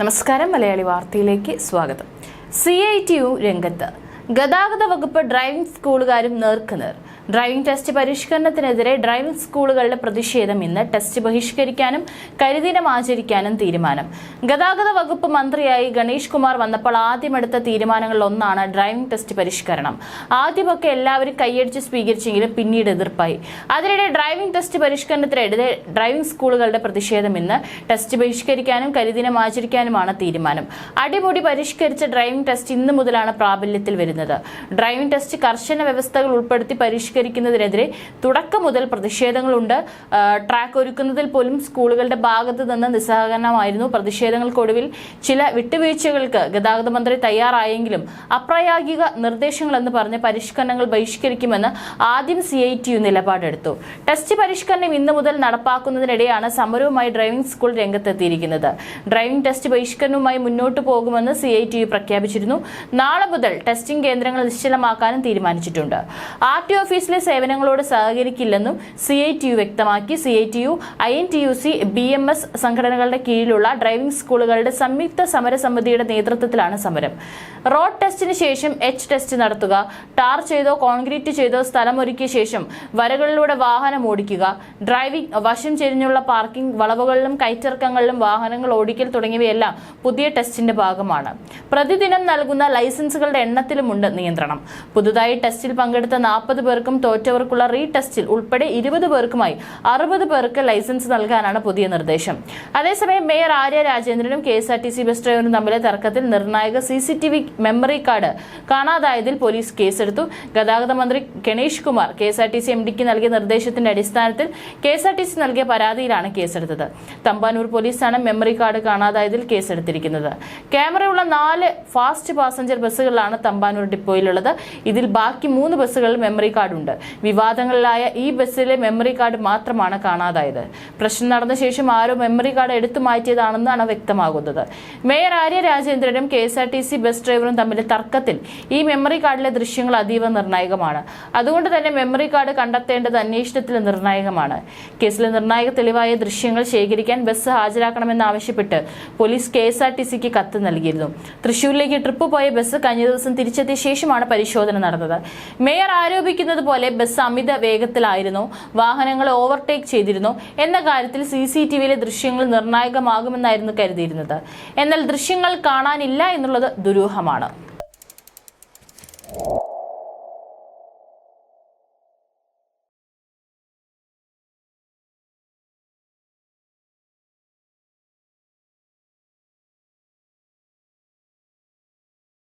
നമസ്കാരം മലയാളി വാർത്തയിലേക്ക് സ്വാഗതം. സി ഐ ടി യു രംഗത്ത് ഗതാഗത വകുപ്പ് ഡ്രൈവിംഗ് സ്കൂളുകാരും നേർക്കുനേർ. ഡ്രൈവിംഗ് ടെസ്റ്റ് പരിഷ്കരണത്തിനെതിരെ ഡ്രൈവിംഗ് സ്കൂളുകളുടെ പ്രതിഷേധം ഇന്ന് ടെസ്റ്റ് ബഹിഷ്കരിക്കാനും കരിദിനം ആചരിക്കാനും തീരുമാനം. ഗതാഗത വകുപ്പ് മന്ത്രിയായി ഗണേഷ് കുമാർ വന്നപ്പോൾ ആദ്യമെടുത്ത തീരുമാനങ്ങളിൽ ഒന്നാണ് ഡ്രൈവിംഗ് ടെസ്റ്റ് പരിഷ്കരണം. ആദ്യമൊക്കെ എല്ലാവരും കൈയടിച്ച് സ്വീകരിച്ചെങ്കിലും പിന്നീട് എതിർപ്പായി. അതിനിടെ ഡ്രൈവിംഗ് ടെസ്റ്റ് പരിഷ്കരണത്തിനെതിരെ ഡ്രൈവിംഗ് സ്കൂളുകളുടെ പ്രതിഷേധം ഇന്ന് ടെസ്റ്റ് ബഹിഷ്കരിക്കാനും കരിദിനം ആചരിക്കാനുമാണ് തീരുമാനം. അടിമുടി പരിഷ്കരിച്ച ഡ്രൈവിംഗ് ടെസ്റ്റ് ഇന്ന് മുതലാണ് പ്രാബല്യത്തിൽ വരുന്നത്. ഡ്രൈവിംഗ് ടെസ്റ്റ് കർശന വ്യവസ്ഥകൾ ഉൾപ്പെടുത്തി പരിഷ്കരിക്കുന്നതിനെതിരെ തുടക്കം മുതൽ പ്രതിഷേധങ്ങളുണ്ട്. ട്രാക്ക് ഒരുക്കുന്നതിൽ പോലും സ്കൂളുകളുടെ ഭാഗത്ത് നിന്ന് നിസ്സഹകരണമായിരുന്നു. പ്രതിഷേധങ്ങൾക്കൊടുവിൽ ചില വിട്ടുവീഴ്ചകൾക്ക് ഗതാഗത മന്ത്രി തയ്യാറായെങ്കിലും അപ്രായോഗിക നിർദ്ദേശങ്ങളെന്ന് പറഞ്ഞ് പരിഷ്കരണങ്ങൾ ബഹിഷ്കരിക്കുമെന്ന് ആദ്യം സി ഐ ടി യു നിലപാടെടുത്തു. ടെസ്റ്റ് പരിഷ്കരണം ഇന്നു മുതൽ നടപ്പാക്കുന്നതിനിടെയാണ് സമരവുമായി ഡ്രൈവിംഗ് സ്കൂൾ രംഗത്തെത്തിയിരിക്കുന്നത്. ഡ്രൈവിംഗ് ടെസ്റ്റ് ബഹിഷ്കരണവുമായി മുന്നോട്ട് പോകുമെന്ന് സി ഐ ടി യു പ്രഖ്യാപിച്ചിരുന്നു. നാളെ മുതൽ ടെസ്റ്റിംഗ് കേന്ദ്രങ്ങൾ നിശ്ചലമാക്കാനും തീരുമാനിച്ചിട്ടുണ്ട്. ആർ ടി ഓഫീസിലെ സേവനങ്ങളോട് സഹകരിക്കില്ലെന്നും സി ഐ ടി യു വ്യക്തമാക്കി. C I T U I N T U C B M S സംഘടനകളുടെ കീഴിലുള്ള ഡ്രൈവിംഗ് സ്കൂളുകളുടെ സംയുക്ത സമരസമിതിയുടെ നേതൃത്വത്തിലാണ് സമരം. റോഡ് ടെസ്റ്റിന് ശേഷം എച്ച് ടെസ്റ്റ് നടത്തുക ടാർ ചെയ്തോ കോൺക്രീറ്റ് ചെയ്തോ സ്ഥലമൊരുക്കിയ ശേഷം വരകളിലൂടെ വാഹനം ഓടിക്കുക ഡ്രൈവിംഗ് വശം ചെരിഞ്ഞുള്ള പാർക്കിംഗ് വളവുകളിലും കയറ്റിറക്കങ്ങളിലും വാഹനങ്ങൾ ഓടിക്കൽ തുടങ്ങിയവയെല്ലാം പുതിയ ടെസ്റ്റിന്റെ ഭാഗമാണ്. പ്രതിദിനം നൽകുന്ന ലൈസൻസുകളുടെ എണ്ണത്തിലുമുണ്ട് നിയന്ത്രണം. പുതുതായി ടെസ്റ്റിൽ പങ്കെടുത്ത നാൽപ്പത് പേർക്കും തോറ്റവർക്കുള്ള റീ ടെസ്റ്റിൽ ഉൾപ്പെടെ ഇരുപത് പേർക്കുമായി അറുപത് പേർക്ക് ലൈസൻസ് നൽകാനാണ് പുതിയ നിർദ്ദേശം. അതേസമയം mayor Arya രാജേന്ദ്രനും K S R T C bus ഡ്രൈവറും തമ്മിലെ തർക്കത്തിൽ നിർണായക C C T V memory card കാണാതായതിൽ police കേസെടുത്തു. ഗതാഗത മന്ത്രി Ganesh Kumar K S R T C M ഡിക്ക് നൽകിയ നിർദ്ദേശത്തിന്റെ അടിസ്ഥാനത്തിൽ K S R T C നൽകിയ പരാതിയിലാണ് കേസെടുത്തത്. തമ്പാനൂർ പോലീസാണ് മെമ്മറി കാർഡ് കാണാതായതിൽ കേസെടുത്തിരിക്കുന്നത്. ക്യാമറയുള്ള നാല് ഫാസ്റ്റ് പാസഞ്ചർ ബസ്സുകളാണ് തമ്പാനൂർ ഡിപ്പോയിലുള്ളത്. ഇതിൽ ബാക്കി മൂന്ന് ബസ്സുകളിൽ മെമ്മറി കാർഡ് ഉണ്ട് വിവാദങ്ങളിലായ ഈ ബസ്സിലെ മെമ്മറി കാർഡ് മാത്രമാണ് കാണാതായത്. പ്രശ്നം നടന്ന ശേഷം ആരോ മെമ്മറി കാർഡ് എടുത്തു മാറ്റിയതാണെന്നാണ് വ്യക്തമാകുന്നത്. മേയർ ആര്യ രാജേന്ദ്രനും കെ ബസ് ഡ്രൈവറും തമ്മിലെ തർക്കത്തിൽ ഈ മെമ്മറി കാർഡിലെ ദൃശ്യങ്ങൾ അതീവ നിർണായകമാണ്. അതുകൊണ്ട് തന്നെ മെമ്മറി കാർഡ് കണ്ടെത്തേണ്ടത് അന്വേഷണത്തിൽ നിർണായകമാണ്. കേസിലെ നിർണായക തെളിവായ ദൃശ്യങ്ങൾ ശേഖരിക്കാൻ bus ഹാജരാക്കണമെന്നാവശ്യപ്പെട്ട് police K S R T സിക്ക് കത്ത് നൽകിയിരുന്നു. തൃശൂരിലേക്ക് ട്രിപ്പ് പോയ ബസ് കഴിഞ്ഞ ദിവസം തിരിച്ചെത്തിയ ശേഷമാണ് പരിശോധന നടന്നത്. മേയർ ആരോപിക്കുന്നത് പോലെ ബസ് അമിത വേഗത്തിലായിരുന്നു. വാഹനങ്ങൾ ഓവർടേക്ക് ചെയ്തിരുന്നു. എന്ന കാര്യത്തിൽ സി സി ടി വിയിലെ ദൃശ്യങ്ങൾ നിർണായകമാകുമെന്നായിരുന്നു കരുതിയിരുന്നത്. എന്നാൽ ദൃശ്യങ്ങൾ കാണാനില്ല എന്നുള്ളത് ദുരൂഹമാണ്.